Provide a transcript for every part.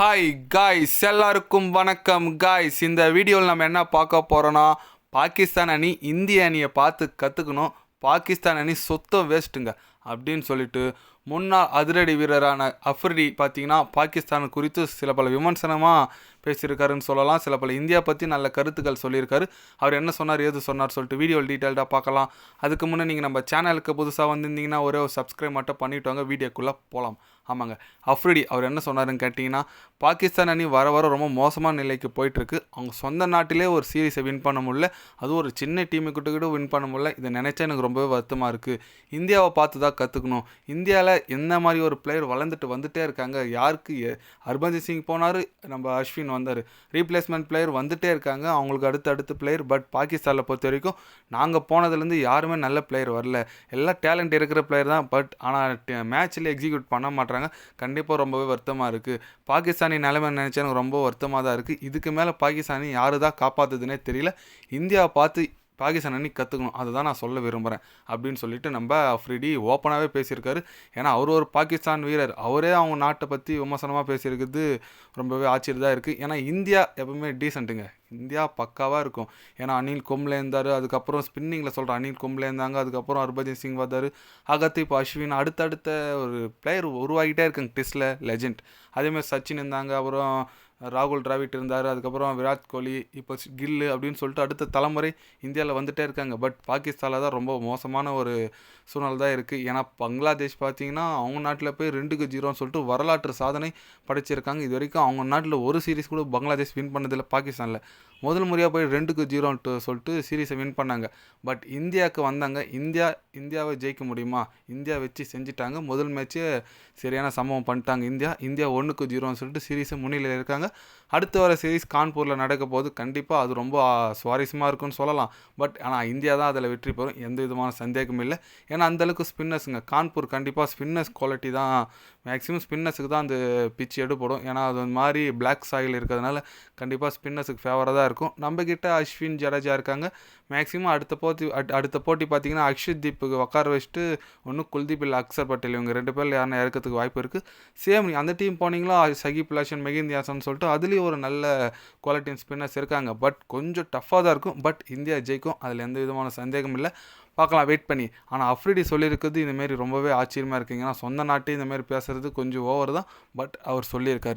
Hi guys எல்லாருக்கும் வணக்கம். Guys இந்த வீடியோவில் நம்ம என்ன பார்க்க போகிறோன்னா பாகிஸ்தான் அணி இந்திய அணியை பார்த்து கற்றுக்கணும் பாகிஸ்தான் அணி சொத்தம் வேஸ்ட்டுங்க அப்படின்னு சொல்லிட்டு முன்னாள் அதிரடி வீரரான அஃப்ரிடி பார்த்தீங்கன்னா பாகிஸ்தான் குறித்து சில பல விமர்சனமாக பேசியிருக்காருன்னு சொல்லலாம். சில பல இந்தியா பற்றி நல்ல கருத்துக்கள் சொல்லியிருக்காரு. அவர் என்ன சொன்னார் ஏது சொன்னார் சொல்லிட்டு வீடியோ டீட்டெயில்டாக பார்க்கலாம். அதுக்கு முன்னே நீங்கள் நம்ம சேனலுக்கு புதுசாக வந்திருந்தீங்கன்னா ஒரே ஒரு சப்ஸ்கிரைப் மட்டும் பண்ணிவிட்டு வாங்க. வீடியோக்குள்ளே போகலாம் ஆமாங்க. அஃப்ரிடி அவர் என்ன சொன்னாருன்னு கேட்டிங்கன்னா பாகிஸ்தான் அணி வர வர ரொம்ப மோசமான நிலைக்கு போயிட்டுருக்கு. அவங்க சொந்த நாட்டிலே ஒரு சீரீஸை வின் பண்ண முடியல. அதுவும் ஒரு சின்ன டீமுக்கிட்ட கூட வின் பண்ண முடியல. இதை நினச்சா எனக்கு ரொம்பவே வருத்தமாக இருக்குது இந்தியாவை பார்த்து தான் கற்றுக்கணும் இந்தியாவில் என்ன மாதிரி ஒரு பிளேயர் வளர்ந்துட்டு வந்துட்டே இருக்காங்க? யாருக்கு எ- சிங் போனார் நம்ம அஸ்வின் வந்தார். ரீப்ளேஸ்மெண்ட் பிளேயர் வந்துட்டே இருக்காங்க. அவங்களுக்கு அடுத்த அடுத்த பிளேயர் பட் பாகிஸ்தானில் பொறுத்த வரைக்கும் நாங்கள் போனதுலேருந்து யாருமே நல்ல பிளேயர் வரல. எல்லாம் டேலண்ட் இருக்கிற பிளேயர் தான் பட் ஆனால் மேட்ச்சில் எக்ஸிக்யூட் பண்ண மாட்டாங்க கண்டிப்பாக ரொம்பவே வருத்தமாக இருக்குது பாகிஸ்தானி நிலைமை நினச்சா எனக்கு ரொம்ப வருத்தமாக தான் இருக்குது இதுக்கு மேலே பாகிஸ்தானி யாரு தான் காப்பாற்றுதுன்னே தெரியல. இந்தியாவை பார்த்து பாகிஸ்தான் அணி கற்றுக்கணும் அதை தான் நான் சொல்ல விரும்புகிறேன் அப்படின்னு சொல்லிட்டு நம்ம அஃப்ரிடி ஓப்பனாகவே பேசியிருக்காரு. ஏன்னா அவர் ஒரு பாகிஸ்தான் வீரர். அவரே அவங்க நாட்டை பற்றி விமர்சனமாக பேசியிருக்கிறது ரொம்பவே ஆச்சரியதாக இருக்குது ஏன்னா இந்தியா எப்பவுமே டீசென்ட்டுங்க இந்தியா பக்காவாக இருக்கும். ஏன்னா அனில் கும்லே இருந்தார். அதுக்கப்புறம் ஸ்பின்னிங்கில் சொல்கிறேன் அனில் கும்லே இருந்தாங்க. அதுக்கப்புறம் ஹர்பஜன் சிங் வந்தார். அகத்தீப் அஸ்வின் அடுத்தடுத்த ஒரு பிளேயர் உருவாகிட்டே இருக்குங்க. டெஸ்ட்டில் லெஜெண்ட் அதேமாதிரி சச்சின் இருந்தாங்க. அப்புறம் ராகுல் டிராவிட் இருந்தார் அதுக்கப்புறம் விராட் கோலி இப்போ கில்லு அப்படின்னு சொல்லிட்டு அடுத்த தலைமுறை இந்தியாவில் வந்துட்டே இருக்காங்க. பட் பாகிஸ்தானில் தான் ரொம்ப மோசமான ஒரு சூழ்நிலை தான் இருக்குது ஏன்னா பங்களாதேஷ் பார்த்தீங்கன்னா அவங்க நாட்டில் போய் ரெண்டுக்கு ஜீரோன்னு சொல்லிட்டு வரலாற்று சாதனை படைச்சிருக்காங்க. இது வரைக்கும் அவங்க நாட்டில் ஒரு சீரிஸ் கூட பங்களாதேஷ் வின் பண்ணதில்லை பாகிஸ்தானில். முதல் முறையாக போய் ரெண்டுக்கு ஜீரோன்ட்டு சொல்லிட்டு சீரீஸை வின் பண்ணாங்க. பட் இந்தியாவுக்கு வந்தாங்க. இந்தியா இந்தியாவை ஜெயிக்க முடியுமா? இந்தியா வச்சு செஞ்சுட்டாங்க. முதல் மேட்ச்சே சரியான சம்பவம் பண்ணிட்டாங்க இந்தியா. இந்தியா ஒன்றுக்கு ஜீரோன்னு சொல்லிட்டு சீரீஸை முன்னிலையில் இருக்காங்க. அடுத்த வர சீரீஸ் கான்பூரில் நடக்க போது கண்டிப்பாக அது ரொம்ப சுவாரஸ்யமாக இருக்கும்னு சொல்லலாம். பட் ஆனால் இந்தியா தான் அதில் வெற்றி பெறும். எந்த விதமான சந்தேகமும் இல்லை. ஏன்னா அந்தளவுக்கு ஸ்பின்னர்ஸுங்க கான்பூர் கண்டிப்பாக ஸ்பின்னர்ஸ் குவாலிட்டி தான். மேக்ஸிமம் ஸ்பின்னர்ஸுக்கு தான் அந்த பிச் எடுப்படும் ஏன்னா அது மாதிரி பிளாக் சாயில் இருக்கிறதுனால கண்டிப்பாக ஸ்பின்னர்ஸுக்கு ஃபேவராக தான் இருக்கும். நம்ம கிட்ட அஸ்வின் ஜடேஜா இருக்காங்க. மேக்ஸிமம் அடுத்த போட்டி அட்- அடுத்த போட்டி பார்த்தீங்கன்னா அக்ஷித் தீப்புக்கு உட்கார வச்சுட்டு ஒன்றும் குல்தீப் இல்லை அக்சர் பட்டேல். இவங்க ரெண்டு பேரில் யாரும் இறக்கிறதுக்கு வாய்ப்பு இருக்குது சேம் அந்த டீம் போனீங்களா? சகிப் லாஷன் மெகிந்த் யாசன் சொல்லிட்டு அதுலேயும் ஒரு நல்ல குவாலிட்டி ஸ்பின்னர்ஸ் இருக்காங்க. பட் கொஞ்சம் டஃப்பாக தான் இருக்கும். பட் இந்தியா ஜெயிக்கும். அதில் எந்த விதமான சந்தேகம் இல்லை. பார்க்கலாம் வெயிட் பண்ணி. ஆனால் அஃப்ரிடி சொல்லியிருக்கிறது இந்தமாரி ரொம்பவே ஆச்சரியமாக இருக்குங்க. ஏன்னா சொந்த நாட்டே இந்தமாரி பேசுகிறது கொஞ்சம் ஓவர் தான். பட் அவர் சொல்லியிருக்காரு.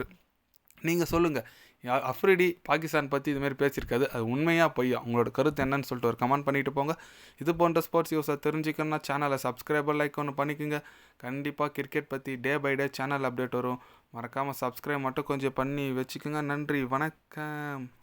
நீங்கள் சொல்லுங்கள் அஃப்ரிடி பாகிஸ்தான் பற்றி இதுமாரி பேசியிருக்காது. அது உண்மையாக பொய்யா? உங்களோட கருத்து என்னன்னு சொல்லிட்டு ஒரு கமெண்ட் பண்ணிட்டு போங்க. இது போன்ற ஸ்போர்ட்ஸ் யூஸை தெரிஞ்சுக்கணும்னா சேனலை சப்ஸ்கிரைபர் லைக் ஒன்று பண்ணிக்கோங்க. கண்டிப்பாக கிரிக்கெட் பற்றி day by day channel update வரும். மறக்காமல் சப்ஸ்கிரைப் மட்டும் கொஞ்சம் பண்ணி வச்சுக்கோங்க. நன்றி வணக்கம்.